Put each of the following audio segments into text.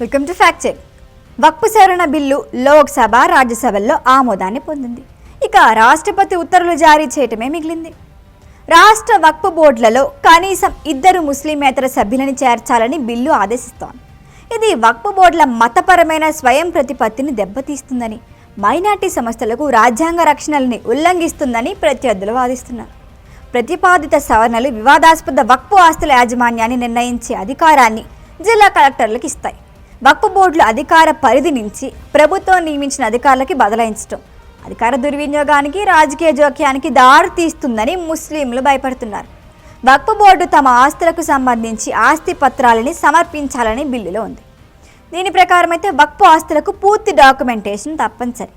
Welcome to fact check Waqf సవరణ bill Lok Sabha రాజ్యసభల్లో ఆమోదాన్ని పొందింది. ఇక రాష్ట్రపతి ఉత్తర్వులు జారీ చేయటమే మిగిలింది. రాష్ట్ర వక్పు బోర్డులలో కనీసం ఇద్దరు ముస్లిమేతర సభ్యులని చేర్చాలని బిల్లు ఆదేశిస్తోంది. ఇది వక్పు బోర్డుల మతపరమైన స్వయం ప్రతిపత్తిని దెబ్బతీస్తుందని మైనార్టీ సంస్థలకు రాజ్యాంగ రక్షణల్ని ఉల్లంఘిస్తుందని ప్రత్యర్థులు వాదిస్తున్నారు. ప్రతిపాదిత సవరణలు వివాదాస్పద వక్పు ఆస్తుల యాజమాన్యాన్ని నిర్ణయించే అధికారాన్ని జిల్లా కలెక్టర్లకు ఇస్తాయి. వక్ఫ్ బోర్డుల అధికార పరిధి నుంచి ప్రభుత్వం నియమించిన అధికారులకి బదలాయించడం అధికార దుర్వినియోగానికి రాజకీయ జోక్యానికి దారి తీస్తుందని ముస్లింలు భయపడుతున్నారు. వక్ఫ్ బోర్డు తమ ఆస్తులకు సంబంధించి ఆస్తి పత్రాలని సమర్పించాలని బిల్లులో ఉంది. దీని ప్రకారం అయితే వక్ఫ్ ఆస్తులకు పూర్తి డాక్యుమెంటేషన్ తప్పనిసరి.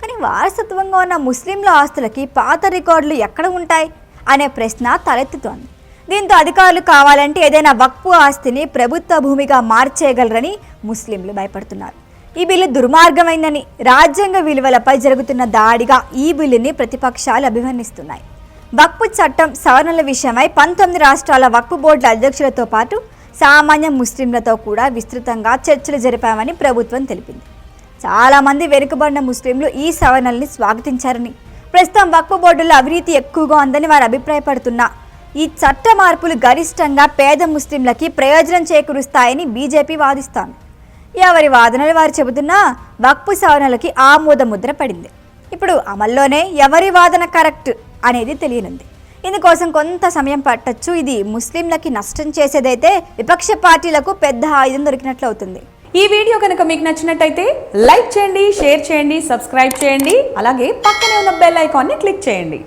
కానీ వారసత్వంగా ఉన్న ముస్లింల ఆస్తులకి పాత రికార్డులు ఎక్కడ ఉంటాయి? అనే ప్రశ్న తలెత్తుతోంది. దీంతో అధికారులు కావాలంటే ఏదైనా వక్పు ఆస్తిని ప్రభుత్వ భూమిగా మార్చేయగలరని ముస్లింలు భయపడుతున్నారు. ఈ బిల్లు దుర్మార్గమైందని రాజ్యాంగ విలువలపై జరుగుతున్న దాడిగా ఈ బిల్లుని ప్రతిపక్షాలు అభివర్ణిస్తున్నాయి. వక్పు చట్టం సవరణల విషయమై పంతొమ్మిది రాష్ట్రాల వక్పు బోర్డుల అధ్యక్షులతో పాటు సామాన్య ముస్లింలతో కూడా విస్తృతంగా చర్చలు జరిపామని ప్రభుత్వం తెలిపింది. చాలామంది వెనుకబడిన ముస్లింలు ఈ సవరణల్ని స్వాగతించారని ప్రస్తుతం వక్ఫ్ బోర్డులో అవినీతి ఎక్కువగా ఉందని వారు అభిప్రాయపడుతున్నా ఈ చట్ట మార్పులు గరిష్టంగా పేద ముస్లింలకి ప్రయోజనం చేకూరుస్తాయని బీజేపీ వాదిస్తోంది. ఎవరి వాదనలు వారు చెబుతున్నా వక్పు సవరణలకి ఆమోద ముద్ర పడింది. ఇప్పుడు అమల్లోనే ఎవరి వాదన కరెక్ట్ అనేది తెలియనుంది. ఇందుకోసం కొంత సమయం పట్టొచ్చు. ఇది ముస్లింలకి నష్టం చేసేదైతే విపక్ష పార్టీలకు పెద్ద ఆయుధం దొరికినట్లు అవుతుంది. ఈ వీడియో కనుక మీకు నచ్చినట్టయితే లైక్ చేయండి షేర్ చేయండి సబ్స్క్రైబ్ చేయండి. అలాగే పక్కనే ఉన్న బెల్ ఐకాన్ని క్లిక్ చేయండి.